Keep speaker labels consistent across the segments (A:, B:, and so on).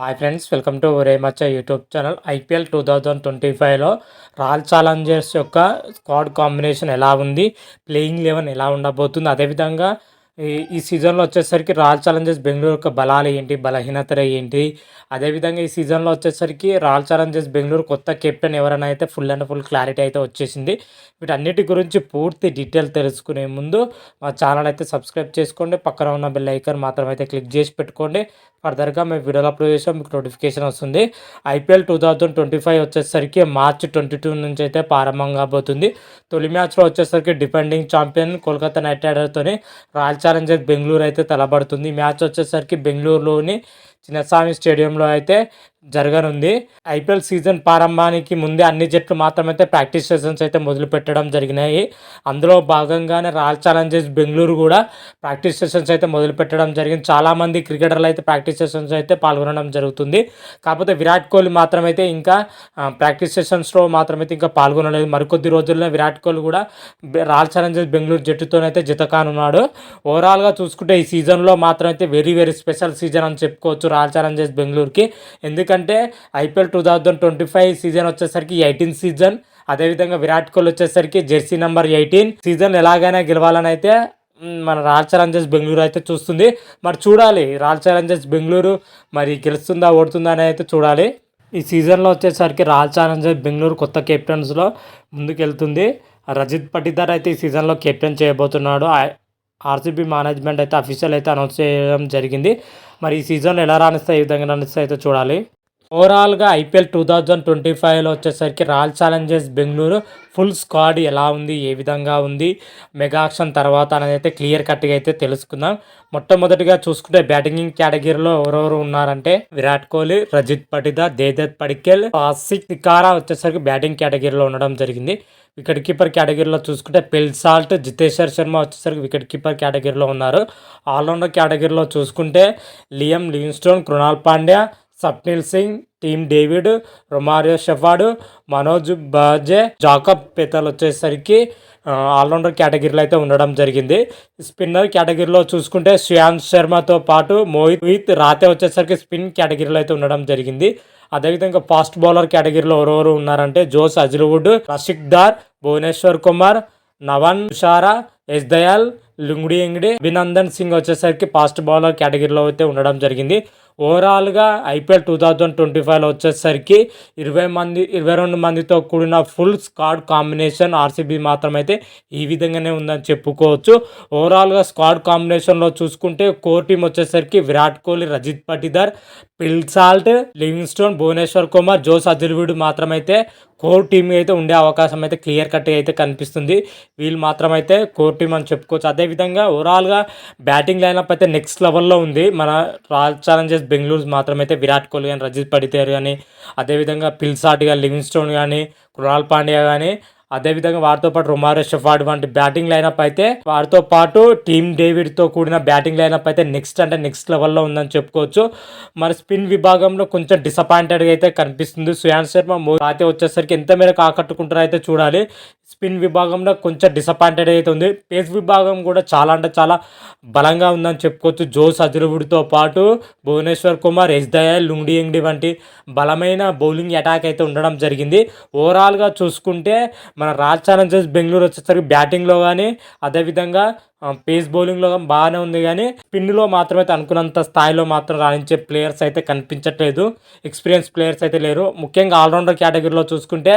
A: Hi friends welcome to much YouTube channel IPL two thousand twenty ఫైవ్లో Royal Challengers యొక్క squad combination ఎలా ఉంది? Playing eleven ఎలా ఉండబోతుంది? అదేవిధంగా ఈ ఈ సీజన్లో వచ్చేసరికి రాయల్ ఛాలెంజర్స్ బెంగళూరు యొక్క బలాలు ఏంటి బలహీనతలు ఏంటి? అదేవిధంగా ఈ సీజన్లో వచ్చేసరికి రాయల్ ఛాలెంజర్స్ బెంగళూరు కొత్త కెప్టెన్ ఎవరైనా అయితే ఫుల్ అండ్ ఫుల్ క్లారిటీ అయితే వచ్చేసింది. వీటన్నిటి గురించి పూర్తి డీటెయిల్ తెలుసుకునే ముందు మా ఛానల్ అయితే సబ్స్క్రైబ్ చేసుకోండి. పక్కన ఉన్న బెల్ ఐకాన్ మాత్రం అయితే క్లిక్ చేసి పెట్టుకోండి. ఫర్దర్గా మేము వీడియోలు అప్లోడ్ చేసాం మీకు నోటిఫికేషన్ వస్తుంది. IPL two thousand twenty five వచ్చేసరికి మార్చ్ ట్వంటీ టూ నుంచి అయితే ప్రారంభం కాబోతుంది. తొలి మ్యాచ్లో వచ్చేసరికి డిఫెండింగ్ ఛాంపియన్ కోల్కతా నైట్ రైడర్తోని రాయల్ ఛాలెంజర్స్ బెంగళూరు అయితే తలబడుతుంది మ్యాచ్ వచ్చేసరికి బెంగళూరులోని చిన్నస్వామి స్టేడియంలో అయితే జరగనుంది. ఐపీఎల్ సీజన్ ప్రారంభానికి ముందే అన్ని జట్లు మాత్రమైతే ప్రాక్టీస్ సెషన్స్ అయితే మొదలు పెట్టడం జరిగినాయి. అందులో భాగంగానే రాయల్ ఛాలెంజర్స్ బెంగళూరు కూడా ప్రాక్టీస్ సెషన్స్ అయితే మొదలు పెట్టడం జరిగింది. చాలామంది క్రికెటర్లు అయితే ప్రాక్టీస్ సెషన్స్ అయితే పాల్గొనడం జరుగుతుంది. కాకపోతే విరాట్ కోహ్లీ మాత్రమైతే ఇంకా ప్రాక్టీస్ సెషన్స్లో మాత్రమైతే ఇంకా పాల్గొనలేదు. మరికొద్ది రోజుల్లో విరాట్ కోహ్లీ కూడా రాయల్ ఛాలెంజర్స్ బెంగళూరు జట్టుతోనైతే జతకానున్నాడు. ఓవరాల్గా చూసుకుంటే ఈ సీజన్లో మాత్రమైతే వెరీ వెరీ స్పెషల్ సీజన్ అని చెప్పుకోవచ్చు. రాచారం చేసి బెంగళూరుకి. ఎందుకంటే IPL two thousand twenty five season వచ్చేసరికి ఎయిటీన్ సీజన్. అదేవిధంగా విరాట్ కోహ్లీ వచ్చేసరికి జెర్సీ నెంబర్ ఎయిటీన్. సీజన్ ఎలాగైనా గెలవాలని అయితే మన రాయల్ ఛాలెంజర్స్ బెంగళూరు అయితే చూస్తుంది. మరి చూడాలి రాయల్ ఛాలెంజర్స్ బెంగళూరు మరి గెలుస్తుందా ఓడుతుందా అని అయితే చూడాలి. ఈ సీజన్లో వచ్చేసరికి రాయల్ ఛాలెంజర్స్ బెంగళూరు కొత్త కెప్టెన్స్లో ముందుకెళ్తుంది. రజిత్ పటిదార్ అయితే ఈ సీజన్లో కెప్టెన్ చేయబోతున్నాడు. ఆర్సీబీ మేనేజ్మెంట్ అయితే అఫీషియల్ అయితే అనౌన్స్ చేయడం జరిగింది. మరి ఈ సీజన్లో ఎలా రాణిస్తాయి ఏ విధంగా రాణిస్తాయి అయితే చూడాలి. ఓవరాల్గా ఐపీఎల్ టూ థౌజండ్ ట్వంటీ ఫైవ్లో వచ్చేసరికి Royal Challengers Bengaluru full squad ఎలా ఉంది ఏ విధంగా ఉంది మెగాక్షన్ తర్వాత అనేది అయితే క్లియర్ కట్గా అయితే తెలుసుకుందాం. మొట్టమొదటిగా చూసుకుంటే బ్యాటింగ్ కేటగిరీలో ఎవరెవరు ఉన్నారంటే విరాట్ కోహ్లీ రజిత్ పటిదా దేదత్ పడికెల్ ఆసిక్ తికారా వచ్చేసరికి బ్యాటింగ్ కేటగిరీలో ఉండడం జరిగింది. వికెట్ కీపర్ కేటగిరీలో చూసుకుంటే పెల్సాల్ట్ జితేశ్వర్ శర్మ వచ్చేసరికి వికెట్ కీపర్ కేటగిరీలో ఉన్నారు. ఆల్రౌండర్ కేటగిరీలో చూసుకుంటే Liam Livingstone Krunal Pandya Swapnil Singh team David Romario Shepherd Manoj బాజే Jacob Bethell వచ్చేసరికి ఆల్రౌండర్ కేటగిరీలో అయితే ఉండడం జరిగింది. స్పిన్నర్ కేటగిరీలో చూసుకుంటే శ్రేయాంత్ శర్మతో పాటు మోహిత్ రాతే వచ్చేసరికి స్పిన్ కేటగిరీలో అయితే ఉండడం జరిగింది. అదేవిధంగా ఫాస్ట్ బౌలర్ కేటగిరీలో ఎవరెవరు ఉన్నారంటే Josh Hazlewood Rasikh Dar Bhuvneshwar Kumar Nuwan Thushara Yash Dayal Lungi Ngidi Abhinandan Singh వచ్చేసరికి ఫాస్ట్ బౌలర్ కేటగిరీలో అయితే ఉండడం జరిగింది. ఓవరాల్గా ఐపీఎల్ టూ థౌజండ్ ట్వంటీ ఫైవ్లో వచ్చేసరికి ఇరవై మంది ఇరవై రెండు మందితో కూడిన ఫుల్ స్క్వాడ్ కాంబినేషన్ ఆర్సీబీ మాత్రమైతే ఈ విధంగానే ఉందని చెప్పుకోవచ్చు. ఓవరాల్గా స్క్వాడ్ కాంబినేషన్లో చూసుకుంటే కోర్ టీం వచ్చేసరికి Virat Kohli Rajat Patidar Phil Salt Livingstone Bhuvneshwar Kumar Josh Hazlewood మాత్రమైతే core team అయితే ఉండే అవకాశం అయితే క్లియర్ కట్ అయితే కనిపిస్తుంది. వీళ్ళు మాత్రమైతే కోర్ టీం అని చెప్పుకోవచ్చు. అదేవిధంగా ఓవరాల్గా బ్యాటింగ్ లైనప్ అయితే నెక్స్ట్ లెవెల్లో ఉంది. మన రాయల్ ఛాలెంజర్స్ బెంగళూరు మాత్రమైతే విరాట్ కోహ్లీ కానీ రజిత్ పడితేర్ కానీ అదేవిధంగా పిల్సాట్ కానీ లివింగ్స్టోన్ కానీ కృణాల్ పాండ్యా కానీ అదేవిధంగా వారితో పాటు రొమారో షెఫార్డ్ వంటి బ్యాటింగ్ లైనప్ అయితే వారితో పాటు టీమ్ డేవిడ్తో కూడిన బ్యాటింగ్ లైనప్ అయితే నెక్స్ట్ అంటే నెక్స్ట్ లెవెల్లో ఉందని చెప్పుకోవచ్చు. మరి స్పిన్ విభాగంలో కొంచెం డిసప్పాయింటెడ్గా అయితే కనిపిస్తుంది. సుయాన్ శర్మ అయితే వచ్చేసరికి ఎంత మేరకు ఆకట్టుకుంటారో అయితే చూడాలి. స్పిన్ విభాగంలో కొంచెం డిసప్పాయింటెడ్ అయితే ఉంది. పేస్ విభాగం కూడా చాలా అంటే చాలా బలంగా ఉందని చెప్పుకోవచ్చు. జోస్ అజరువుడితో పాటు భువనేశ్వర్ కుమార్ ఎస్ దయాల్ లుండి ఎండి వంటి బలమైన బౌలింగ్ అటాక్ అయితే ఉండడం జరిగింది. ఓవరాల్గా చూసుకుంటే మన రాజ్ ఛాలెంజర్స్ బెంగళూరు వచ్చేసరికి బ్యాటింగ్లో కానీ అదేవిధంగా పేస్ బౌలింగ్లో బాగానే ఉంది కానీ పిన్నులో మాత్రమైతే అనుకున్నంత స్థాయిలో మాత్రం రాణించే ప్లేయర్స్ అయితే కనిపించట్లేదు. ఎక్స్పీరియన్స్ ప్లేయర్స్ అయితే లేరు. ముఖ్యంగా ఆల్రౌండర్ కేటగిరీలో చూసుకుంటే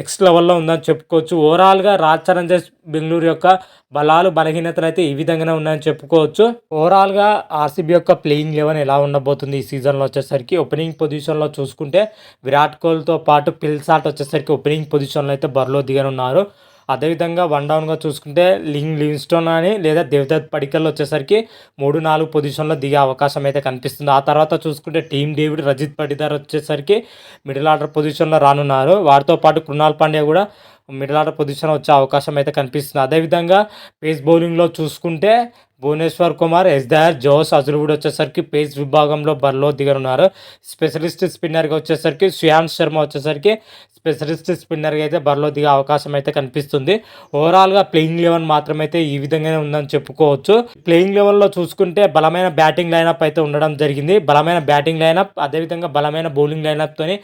A: నెక్స్ట్ లెవెల్లో ఉందని చెప్పుకోవచ్చు. ఓవరాల్గా రాజ్ ఛాలెంజర్స్ బెంగళూరు యొక్క బలాలు బలహీనతలు అయితే ఈ విధంగానే ఉన్నాయని చెప్పుకోవచ్చు. ఓవరాల్గా ఆర్సీబీ యొక్క ప్లేయింగ్ లెవెన్ ఎలా ఉండబోతుంది ఈ సీజన్లో వచ్చేసరికి? ఓపెనింగ్ పొజిషన్లో చూసుకుంటే విరాట్ కోహ్లీతో పాటు పిల్సాట్ వచ్చేసరికి ఓపెనింగ్ పొజిషన్లో అయితే బరిలో దిగనున్నారు. అదేవిధంగా వన్ డౌన్గా చూసుకుంటే లింగ్ లింగ్స్టోన్ అని లేదా దేవదత్ పడికల్ వచ్చేసరికి మూడు నాలుగు పొజిషన్లో దిగే అవకాశం అయితే కనిపిస్తుంది. ఆ తర్వాత చూసుకుంటే టీమ్ డేవిడ్ రజిత్ పడిదార్ వచ్చేసరికి మిడిల్ ఆర్డర్ పొజిషన్లో రానున్నారు. వారితో పాటు కృణాల్ పాండ్యా కూడా మిడిల్ ఆర్డర్ పొజిషన్ వచ్చే అవకాశం అయితే కనిపిస్తుంది. అదేవిధంగా పేస్ బౌలింగ్లో చూసుకుంటే భువనేశ్వర్ కుమార్ ఎస్దార్ జోస్ అజరువుడ్ వచ్చేసరికి పేస్ విభాగంలో బరిలో దిగనున్నారు. స్పెషలిస్ట్ స్పిన్నర్గా వచ్చేసరికి సుయాంత్ శర్మ వచ్చేసరికి స్పెషలిస్ట్ స్పిన్నర్గా అయితే బరిలో దిగే అవకాశం అయితే కనిపిస్తుంది. ఓవరాల్గా ప్లేయింగ్ లెవెన్ మాత్రం అయితే ఈ విధంగానే ఉందని చెప్పుకోవచ్చు. ప్లేయింగ్ లెవెన్లో చూసుకుంటే బలమైన బ్యాటింగ్ లైనప్ అయితే ఉండడం జరిగింది. బలమైన బ్యాటింగ్ లైనప్ అదేవిధంగా బలమైన బౌలింగ్ లైనప్తోని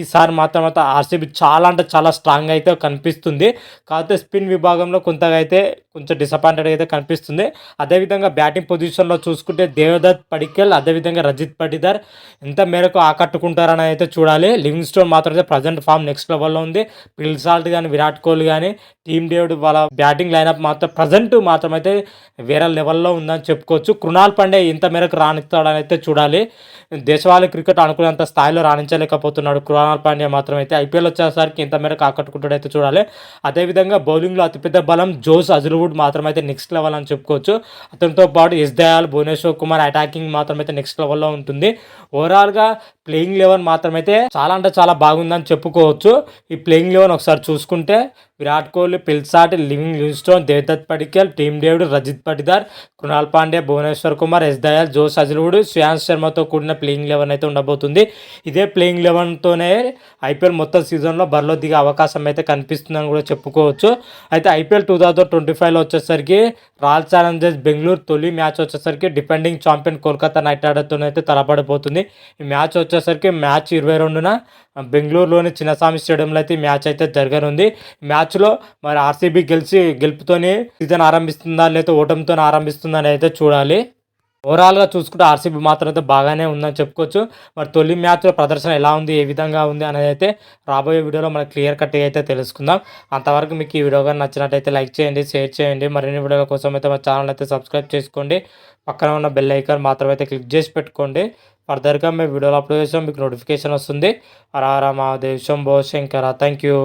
A: ఈసారి మాత్రం అయితే ఆర్సీబీ చాలా అంటే చాలా స్ట్రాంగ్ అయితే కనిపిస్తుంది. కాకపోతే స్పిన్ విభాగంలో కొంతగా అయితే కొంచెం డిసప్పాయింటెడ్ అయితే కనిపిస్తుంది. అదేవిధంగా బ్యాటింగ్ పొజిషన్లో చూసుకుంటే దేవదత్ పడికెల్ అదేవిధంగా రజిత్ పటిదర్ ఎంత మేరకు ఆకట్టుకుంటారని అయితే చూడాలి. లివింగ్ స్టోన్ మాత్రం అయితే ప్రజెంట్ ఫామ్ నెక్స్ట్ లెవెల్లో ఉంది. పిల్సాల్ట్ కానీ విరాట్ కోహ్లీ కానీ టీమ్ డేవిడ్ వాళ్ళ బ్యాటింగ్ లైనప్ మాత్రం ప్రజెంట్ మాత్రం అయితే వేరే లెవెల్లో ఉందని చెప్పుకోవచ్చు. కృణాల్ పండే ఇంత మేరకు రాణిస్తాడని అయితే చూడాలి. దేశవాళీ క్రికెట్ అనుకునేంత స్థాయిలో రాణించలేకపోతున్నాడు కృణాల్ పాండే మాత్రం అయితే ఐపీఎల్ వచ్చేసరికి ఇంత మేరకు ఆకట్టుకుంటాడైతే చూడాలి. అదేవిధంగా బౌలింగ్లో అతిపెద్ద బలం జోస్ అజుల్వుడ్ మాత్రం అయితే నెక్స్ట్ లెవెల్ అని చెప్పుకోవచ్చు. అతనితో పాటు ఎస్ దయాల్ భువనేశ్వర్ కుమార్ అటాకింగ్ మాత్రం అయితే నెక్స్ట్ లెవెల్లో ఉంటుంది. ఓవరాల్గా ప్లేయింగ్ లెవెన్ మాత్రమైతే చాలా అంటే చాలా బాగుందని చెప్పుకోవచ్చు. ఈ ప్లేయింగ్ లెవెన్ ఒకసారి చూసుకుంటే Virat Kohli Phil Salt Living Livingstone Devdutt Padikkal Tim David Rajat Patidar Krunal Pandey Bhuvneshwar Kumar Yash Dayal Josh Hazlewood Shreyans శర్మతో కూడిన ప్లేయింగ్ లెవెన్ అయితే ఉండబోతుంది. ఇదే ప్లేయింగ్ లెవెన్తోనే ఐపీఎల్ మొత్తం సీజన్లో బరిలో దిగే అవకాశం అయితే కనిపిస్తుందని కూడా చెప్పుకోవచ్చు. అయితే ఐపీఎల్ టూ థౌజండ్ ట్వంటీ ఫైవ్లో వచ్చేసరికి రాయల్ ఛాలెంజర్స్ బెంగళూరు తొలి మ్యాచ్ వచ్చేసరికి డిపెండింగ్ ఛాంపియన్ కోల్కతా నైట్ రైడర్తో అయితే తలపడిపోతుంది. ఈ మ్యాచ్ వచ్చేసరికి మ్యాచ్ ఇరవై రెండున బెంగళూరులోని చిన్నస్వామి స్టేడియంలో అయితే మ్యాచ్ అయితే జరగనుంది. మ్యాచ్ మ్యాచ్లో మరి ఆర్సీబీ గెలిచి గెలుపుతోనే సీజన్ ఆరంభిస్తుందా లేదా ఓటమితో ఆరంభిస్తుందా అని అయితే చూడాలి. ఓవరాల్గా చూసుకుంటే ఆర్సీబీ మాత్రం అయితే బాగానే ఉందని చెప్పుకోవచ్చు. మరి తొలి మ్యాచ్లో ప్రదర్శన ఎలా ఉంది ఏ విధంగా ఉంది అనేది అయితే రాబోయే వీడియోలో మనం క్లియర్ కట్గా అయితే తెలుసుకుందాం. అంతవరకు మీకు ఈ వీడియో కానీ నచ్చినట్టయితే లైక్ చేయండి షేర్ చేయండి. మరిన్ని వీడియోల కోసం అయితే మా ఛానల్ అయితే సబ్స్క్రైబ్ చేసుకోండి. పక్కన ఉన్న బెల్ ఐకాన్ మాత్రం అయితే క్లిక్ చేసి పెట్టుకోండి. ఫర్దర్గా మేము వీడియోలో అప్లోడ్ చేసాం మీకు నోటిఫికేషన్ వస్తుంది. అరారా హర మహాదేవ్ శంభో శంకర. Thank you.